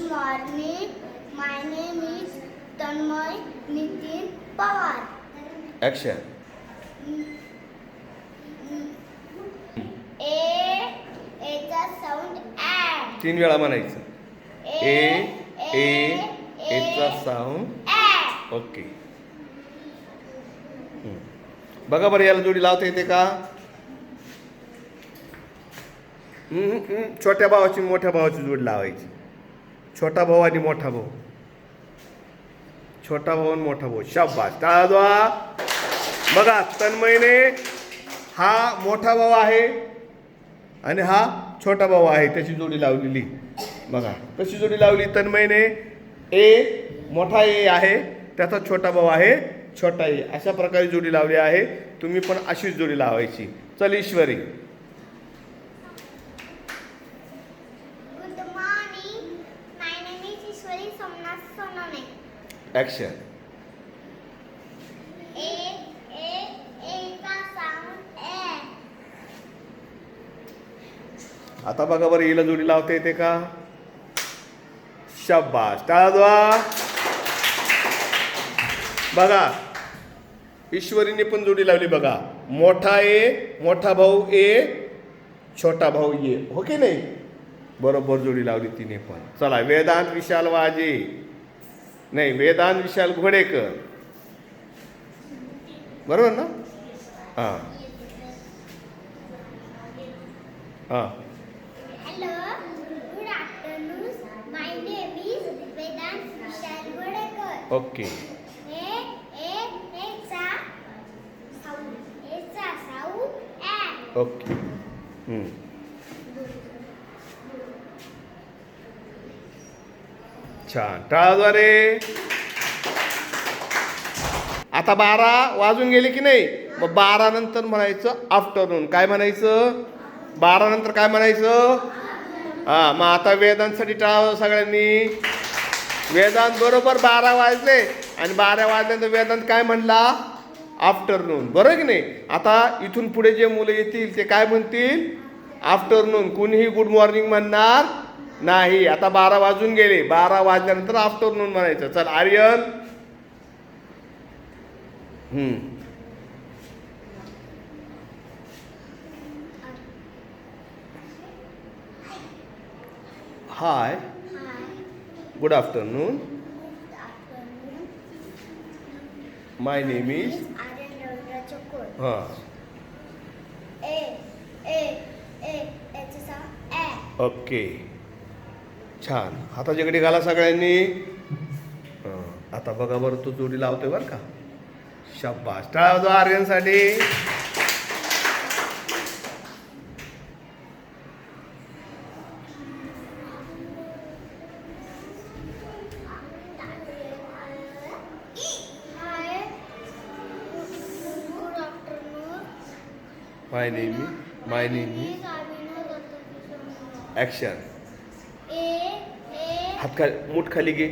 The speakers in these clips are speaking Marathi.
morning. My name is Tanmay Nitin Pawar. तीन वेळा म्हणायचं ए ए एचा साऊंड. ओके हम्म. बघा बरं याला जोडी लावता येते का हम्म, हम्म. छोट्या भावाची मोठ्या भावाची जोडी लावायची छोटा भाऊ आणि मोठा भाऊ. छोटा भाऊ आणि मोठा भाऊ. शाबास. टाळा बघा तन्मयने हा मोठा भाऊ आहे आणि हा छोटा भाऊ आहे. त्याची जोडी लावलेली. बघा कशी जोडी लावली तन्मयने? ए मोठा ए आहे त्याचा छोटा भाऊ आहे छोटा ए. अशा प्रकारे जोडी लावली आहे. तुम्ही पण अशीच जोडी लावायची. चल Ishwari Good morning. My name is Ishwari Somnath Sonone. Action आता बघा बरं इला जोडी लावता येते का? शाबास. टाळा बघा ईश्वरीने पण जोडी लावली बघा. मोठा ए मोठा भाऊ ए छोटा भाऊ ये हो की नाही? बरोबर जोडी लावली तिने पण. चला वेदांत विशाल वाजे. नाही वेदान विशाल घोडेकर. बरोबर ना? Okay okay hmm mm. छान. टाळाद्वारे. आता बारा वाजून गेले की नाही? मग बारा नंतर म्हणायचं आफ्टरनून काय म्हणायचं? बारा नंतर काय म्हणायचं? हा मग आता वेदांसाठी टाळावं सगळ्यांनी. वेदांत बरोबर बारा वाजले. आणि बारा वाजल्यानंतर वेदांत काय म्हणला? आफ्टरनून बरोबर की नाही? आता इथून पुढे जे मुलं येतील ते काय म्हणतील? आफ्टरनून कुणीही गुड मॉर्निंग म्हणणार नाही आता बारा वाजून गेले बारा वाजल्यानंतर आफ्टरनून म्हणायचं चल आर्यन हम्म. Hi. Good afternoon. My name is. हां. ओके छान. हाताच्या घडी घाला सगळ्यांनी. आता बघा बरं तो जोडी लावतोय बरं का. शाबास. टाळा जो आर्यनसाठी. My name my name action A खा मुठ खाली घे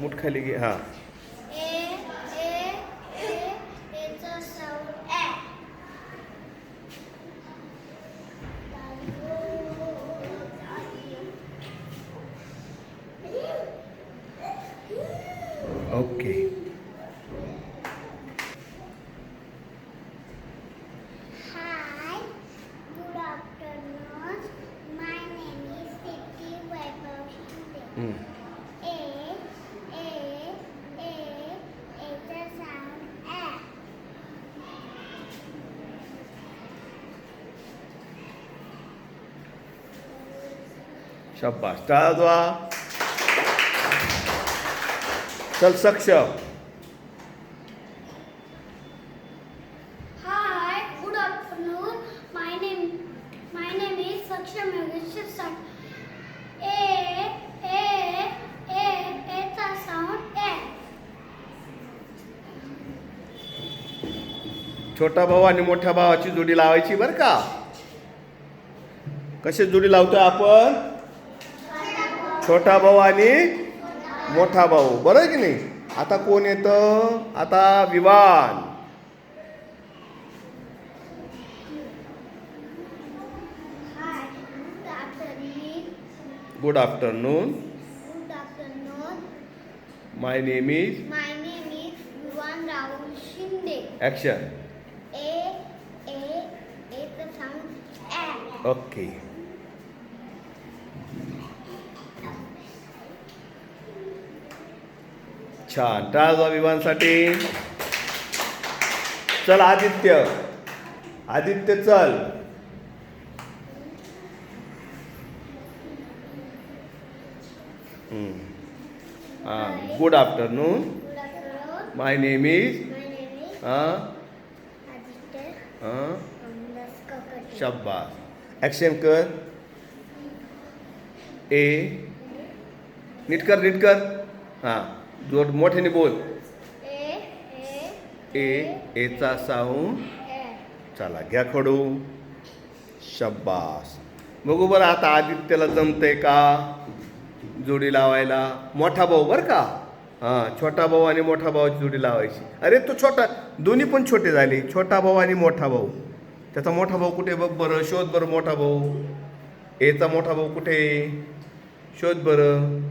मुठ खाली घे हाँ। A शपाष्ट आजवा चल सक्षम. छोटा भाऊ आणि मोठ्या भावाची जोडी लावायची बरं का? कशी जोडी लावतो आपण? छोटा भाऊ आणि मोठा भाऊ बरं आहे की नाही आता कोण येतं आता Vivaan Hi, good afternoon. Good afternoon Good afternoon. My name is My name is Yuvan Rahul Shinde. Action A A A the sound A. Okay छान टाळा विमानसाठी चल आदित्य. आदित्य चल. Good afternoon my name is हां. हां. शाबास. ॲक्शन कर. ए नीट कर नीट कर. हां. जोड मोठ्याने बोल. ए एचा साऊंड. चला घ्या खडू. शब्बास. बघू बरं आता आदित्यला जमतंय का? जोडी लावायला. मोठा भाऊ बरं का? हां छोटा भाऊ आणि मोठा भावाची जोडी लावायची. अरे तो छोटा दोन्ही पण छोटे झाले. छोटा भाऊ आणि मोठा भाऊ. त्याचा मोठा भाऊ कुठे बघ बरं शोध बरं मोठा भाऊ. एचा मोठा भाऊ कुठे? शोध बरं.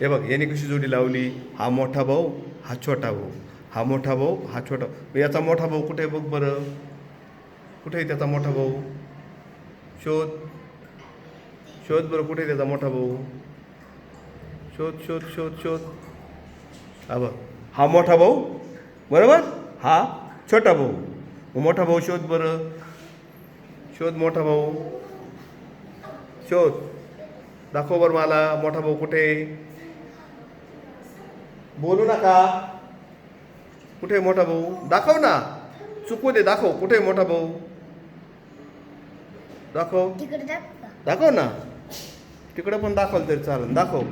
हे बघ याने कशी जोडी लावली? हा मोठा भाऊ हा छोटा भाऊ. हा मोठा भाऊ हा छोटा याचा मोठा भाऊ कुठे बघ बरं? कुठे आहे त्याचा मोठा भाऊ? शोध. शोध बरं कुठे आहे त्याचा मोठा भाऊ? शोध शोध शोध शोध. हा बघ. हा मोठा भाऊ? बरोबर? हा छोटा भाऊ. मग मोठा भाऊ शोध बरं. शोध मोठा भाऊ. शोध. दाखव बरं मला मोठा भाऊ कुठे आहे? बोलू नका. कुठे मोठा भाऊ? दाखव ना. चुकू दे दाखव. कुठे मोठा भाऊ? दाखव? दाखव. ना. तिकडे पण दाखवलं तरी चालेल. दाखव.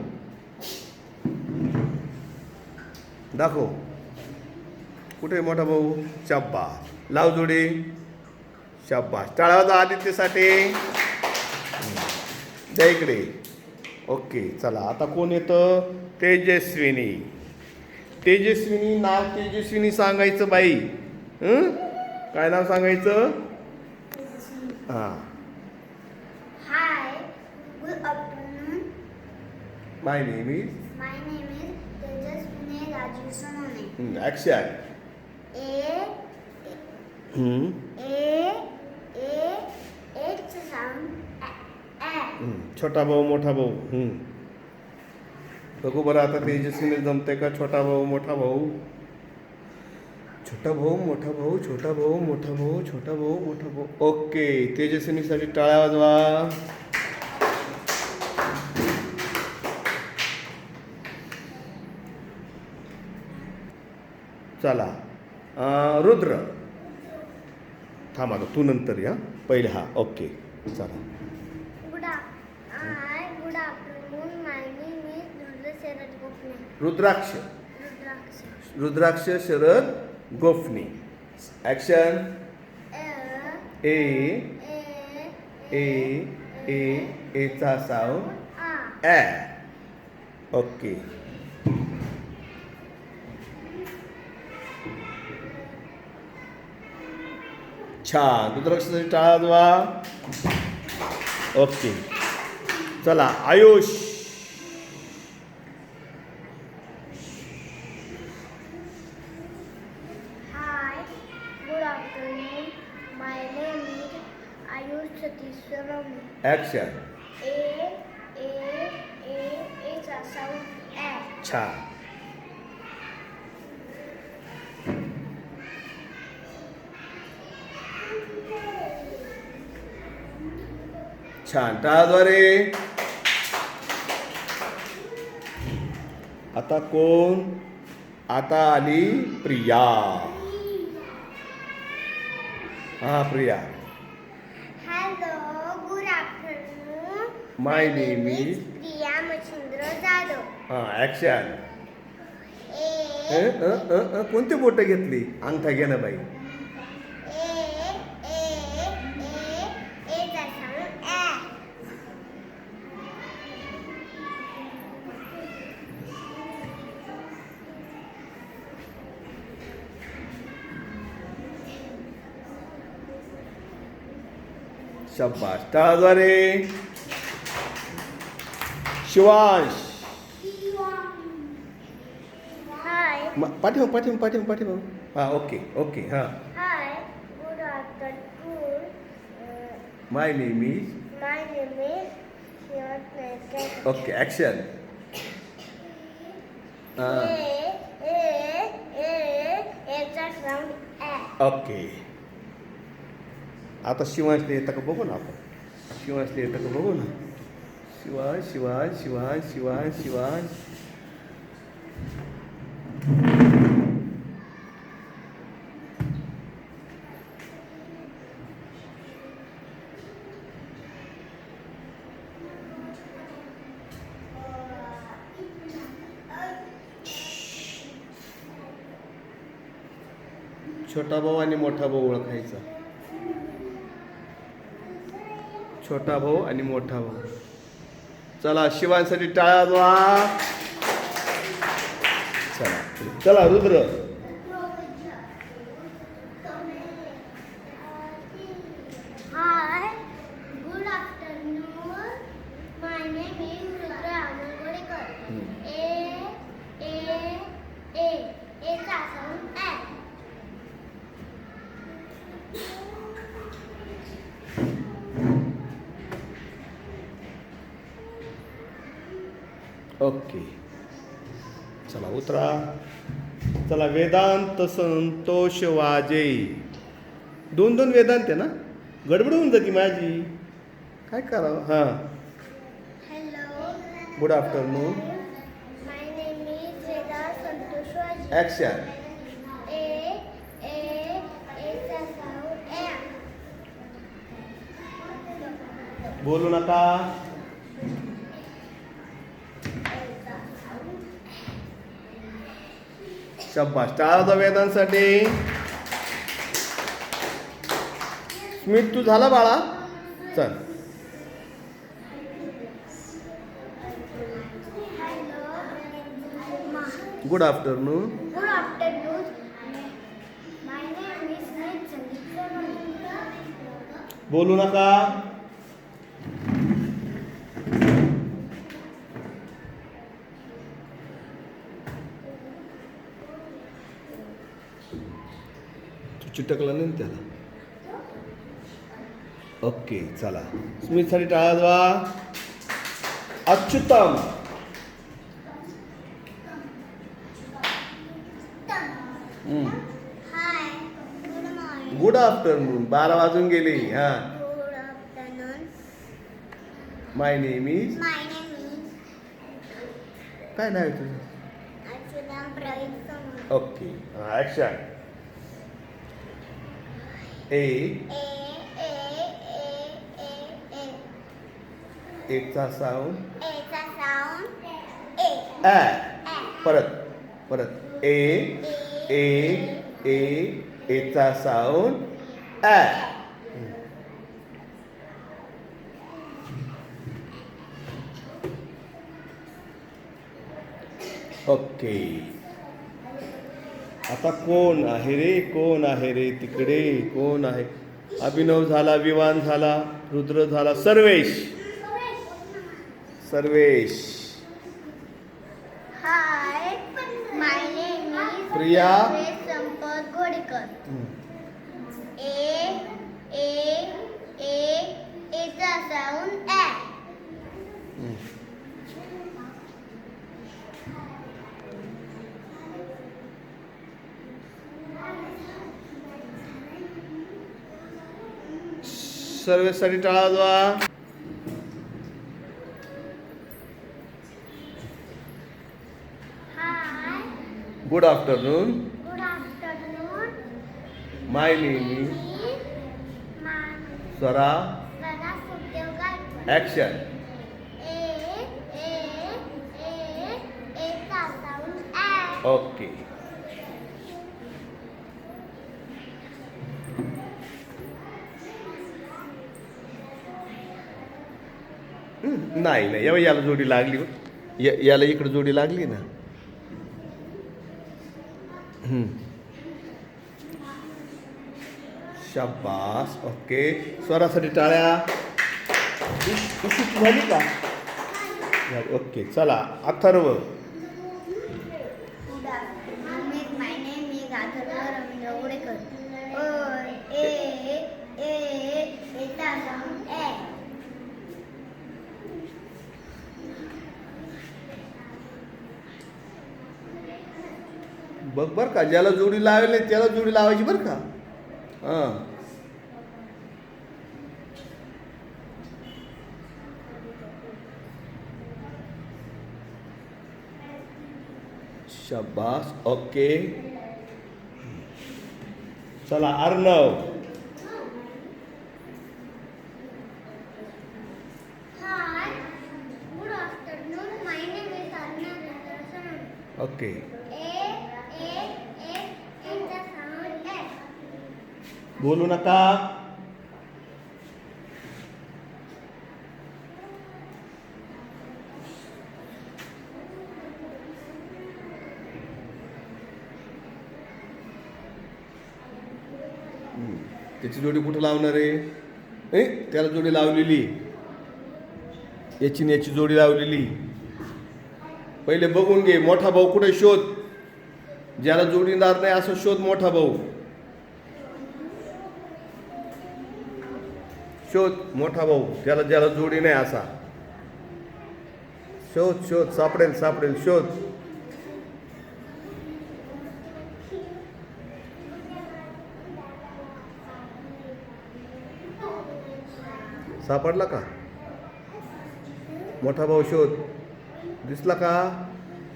दाखव. कुठे मोठा भाऊ? शाब्बास लाव जोडी. शाब्बास टाळावाचा आदित्यसाठी. द्या इकडे. ओके चला. आता कोण येतं? तेजस्विनी. तेजस्विनी नाव तेजस्विनी सांगायचं बाई हं? काय नाव सांगायचं हां Hi. Good afternoon. My name is My name is Tejas Vinay Rajiv Sonone. Action A A A It's a sound A. A. छोटा भाऊ मोठा भाऊ हं. बघू बरं आता तेजस्वीने जमते का? छोटा भाऊ मोठा भाऊ? छोटा भाऊ मोठा भाऊ छोटा भाऊ मोठा भाऊ छोटा भाऊ मोठा भाऊ. ओके तेजस्विनीसाठी टाळ्या वाजवा. चला. रुद्र. थांब तू नंतर या. पहिले हा. ओके चला Good af- Hi. Good afternoon. My name is Rudraksh. Rudraksh. Sharad Gophani action A A A एचा साऊंड. ॲ ओके छान. रुद्राक्षासाठी टाळा वाजवा ओके चला Ayush. afternoon. My name is Ayush Satiswaram. Action A, A, A, it's a sound A. छान छान टाळाद्वारे आता कोण आता आली प्रिया हा Priya Hello, good afternoon. My name is- Priya Machindra Jadhav. हा ॲक्शन कोणती बोटं घेतली अंगठा घे ना बाई A, A, A, it's a sound A. शब्बास टाळाद्वारे Shivansh म- पाठीमाग पाठीमाग पाठीमाग पाठीमाग हां ओके ओके हां Hi, good afternoon. Uh, my name is my name is Shivat Naikar. Okay action A, A, A, याचा sound A. ओके आता शिवांशला येतं का बघू ना आपण? शिवांशला येतं का बघू ना? शिवाय शिवाय शिवाय शिवाय शिवाय. छोटा भाऊ आणि मोठा भाऊ ओळखायचा. छोटा भाऊ आणि मोठा भाऊ. चला शिवांसाठी टाळा चला चला Rudra Hi, good afternoon. My name is Rudra Amalgodekar. A, A, A, याचा sound A. ओके. चला उतरा. चला वेदांत संतोष वाजे. दोन दोन वेदांत आहे ना? गडबड होऊन जाते माझी. काय करावं? हां. Good afternoon. ॲक्शन. बोलू नका शब्बास चाळा होता वेदांसाठी स्मित तू झाला बाळा? चल. गुड आफ्टरनून बोलू नका. चिटकला नाही त्याला. ओके चला. स्मितसाठी टाळा वाजवा अच्युतम. गुड आफ्टरनून बारा वाजून गेले. हा. माय नेम इज काय नाव आहे तुझं. Okay action A. एकचा साऊंड. ॲ. परत परत. ए ए ए एचा साऊंड ॲ ओके. आता कोण आहे रे कोण आहे रे तिकडे कोण आहे? अभिनव झाला विवान झाला रुद्र झाला Sarvesh. Sarvesh. Priya Suresh Sampath Godekar. A, A, A, याचा sound A. सर्वेसाठी टाळा द्वा गुड आफ्टरनून माय लेनी स्वरा ॲक्शन ओके okay. नाही नाही. यावेळी याला जोडी लागली हो. या याला इकडं जोडी लागली ना. शाबास. ओके. स्वरासाठी टाळ्या. उशीत झाली का? ओके चला. अथर्व. बघ बर का ज्याला जोडी लावेल नाही त्याला जोडी लावायची बरं का. हां. शाबास ओके. चला Arnav. Hi, good afternoon. My name is Arna Rajasan. Okay A, A, A, is the sound S. बोलू नका. त्याची जोडी कुठं लावणार आहे? ए, त्याला जोडी लावलेली. याची न याची जोडी लावलेली. पहिले बघून घे मोठा भाऊ कुठे शोध? ज्याला जोडीदार नाही असं शोध मोठा भाऊ. शोध मोठा भाऊ त्याला ज्याला जोडी नाही असा. शोध शोध सापडेल सापडेल शोध. सापडला का? मोठा भाऊ शोध. दिसला का?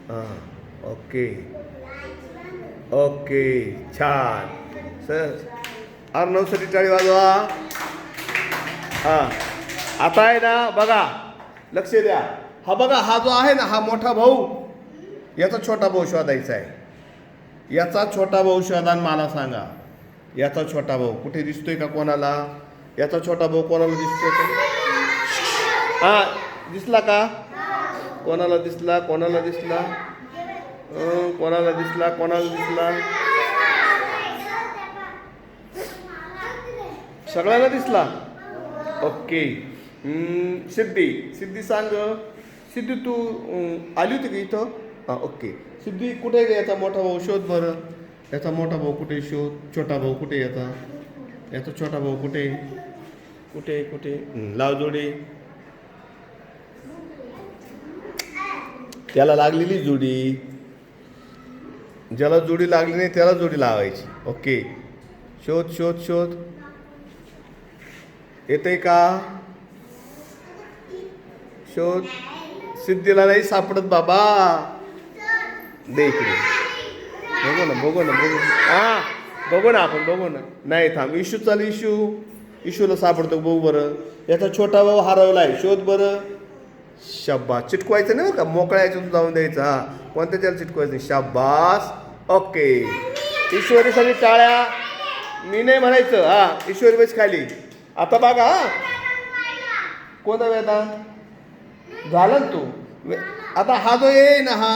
हां ओके. ओके छान. सर आर नऊसाठी टाळी वाजवा. हां. आता आहे ना बघा लक्ष द्या. हा बघा हा जो आहे ना हा मोठा भाऊ याचा छोटा भाऊ शोधायचा आहे. याचा छोटा भाऊ शोधा मला सांगा. याचा छोटा भाऊ कुठे दिसतोय का कोणाला? याचा छोटा भाऊ कोणाला दिसतोय का? हा दिसला का? कोणाला दिसला कोणाला दिसला? कोणाला दिसला कोणाला दिसला? सगळ्यांना दिसला? ओके. सिद्धी. सिद्धी सांग. सिद्धी तू आली होती का इथं? हां ओके. सिद्धी कुठे गे याचा मोठा भाऊ? शोध बरं. याचा मोठा भाऊ कुठे शोध. छोटा भाऊ कुठे येता याचा? याचा छोटा भाऊ कुठे आहे? कुठे आहे? कुठे लाव जोडी. त्याला लागलेली जोडी. ज्याला जोडी लागली नाही त्याला जोडी लावायची. ओके. शोध शोध शोध. येते का? शोध. सिद्धीला नाही सापडत बाबा. दे इकडे. बघू ना बघू ना बघू. हा बघू ना आपण बघू ना. नाही थांब इशू चाल इशू इशूला सापडतो बघू बरं. याचा छोटा भाऊ हरवलाय. शोध बरं. शब्बा चिटकवायचं नाही का? मोकळ्या याच्यातून जाऊन द्यायचं. हा. कोणत्या त्याला चिटकवायचं नाही? शाबास. ओके. ईश्वरीसाठी टाळ्या. मी नाही म्हणायचं. हा. ईश्वरी बस खाली. आता बघा कोणता वेदांत? झालं ना तू? आता हा जो ये ना हा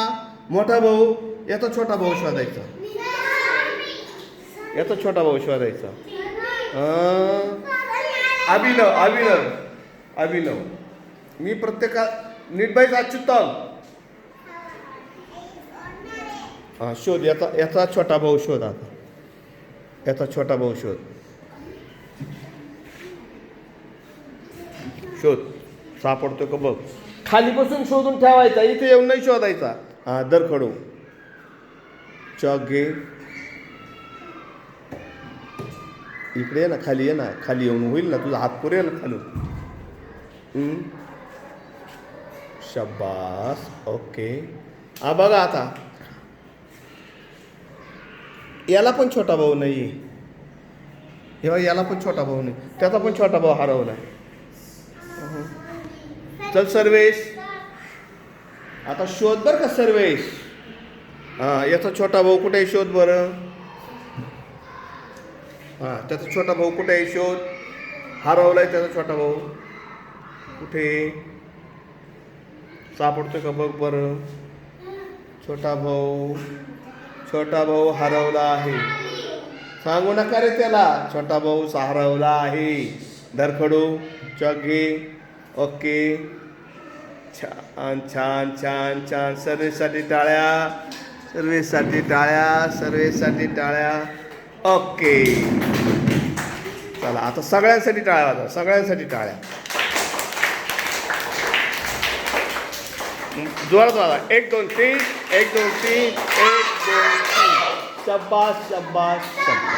मोठा भाऊ याचा छोटा भाऊ शोधायचा. याचा छोटा भाऊ शोधायचा. अभिनव अभिनव अभिनव. मी प्रत्येका नीटबाईच अच्युतम हा शोध याचा याचा छोटा भाऊ शोध आता. याचा छोटा भाऊ शोध. शोध. सापडतो का बघ. खाली बसून शोधून ठेवायचा इथे येऊन नाही शोधायचा. हा दर खडू. चॉक घे. इकडे ये ना खाली ये ना. खाली येऊन होईल ना तुझा हात पुरेल ना खालून. हम्म. शब्बास ओके. हा बघा आता. याला पण छोटा भाऊ नाही हे याला पण छोटा भाऊ नाही. त्याचा पण छोटा भाऊ हरवलाय. चल सर्वेश. आता शोध बर का सर्वेश. हा याचा छोटा भाऊ कुठे आहे शोध बरं? हा त्याचा छोटा भाऊ कुठे आहे शोध? हरवलाय त्याचा छोटा भाऊ. कुठे? सापडतोय का बघ बरं. छोटा भाऊ छोटा भाऊ हरवला आहे. सांगू नका रे त्याला. छोटा भाऊ हरवला आहे. धरखडू चगे ओके. छान छान छान छान सर्वेसाठी टाळ्या. सर्वेसाठी टाळ्या सर्वेसाठी टाळ्या. ओके. चला आता सगळ्यांसाठी टाळ्या वाजा सगळ्यांसाठी टाळ्या. जोरात वाजा एक दोन तीन. एक दोन तीन. एक दोन तीन. शब्बास शब्बास शब्बास